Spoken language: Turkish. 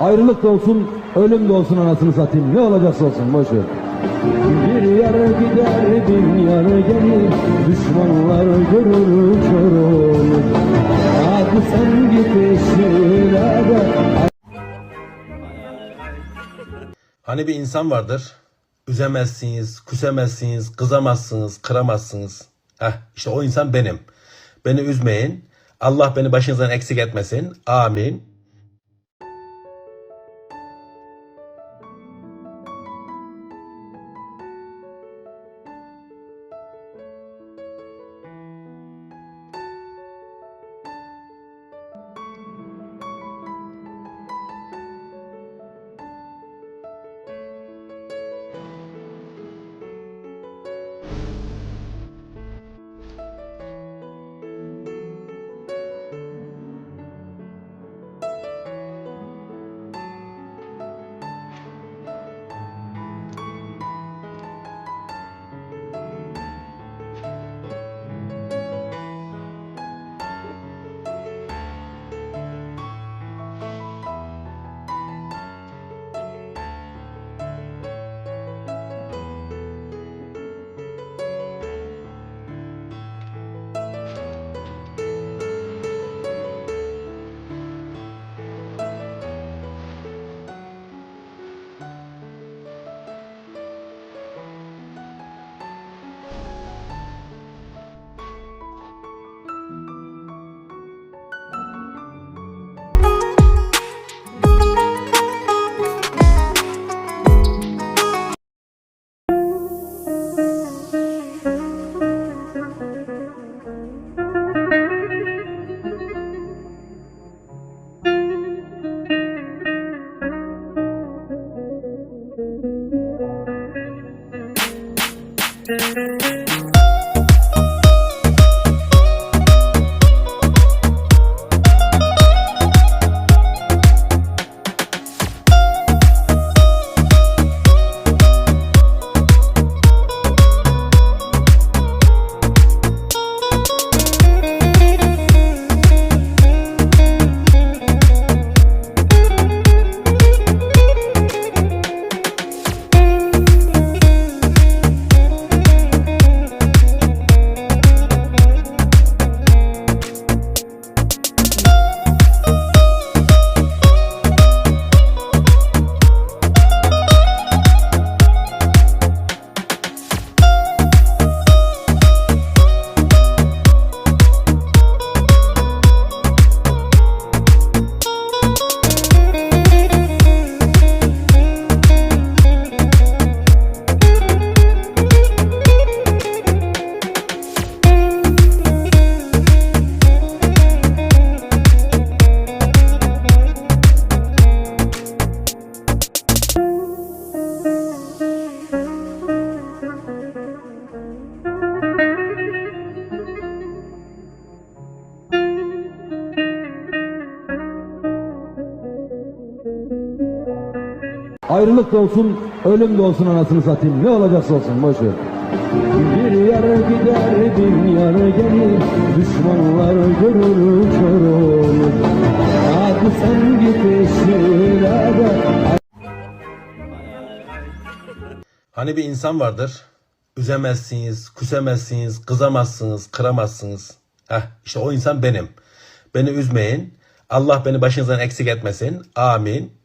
Ayrılık da olsun, ölüm de olsun anasını satayım. Ne olacaksa olsun boş ver. Bir yarı gider, bin yarı gelir. Düşmanlar görür kör olur. Hadi sen git işine de. Hani bir insan vardır. Üzemezsiniz, küsemezsiniz, kızamazsınız, kıramazsınız. Heh, işte o insan benim. Beni üzmeyin. Allah beni başınızdan eksik etmesin. Amin. Ayrılık da olsun, ölüm de olsun anasını satayım. Ne olacaksa olsun boş ver. Bir yarı gider, bin yarı gelir. Düşmanlar görür kör. Hadi sen git işine de. Hani bir insan vardır. Üzemezsiniz, küsemezsiniz, kızamazsınız, kıramazsınız. Heh, işte o insan benim. Beni üzmeyin. Allah beni başınızdan eksik etmesin. Amin.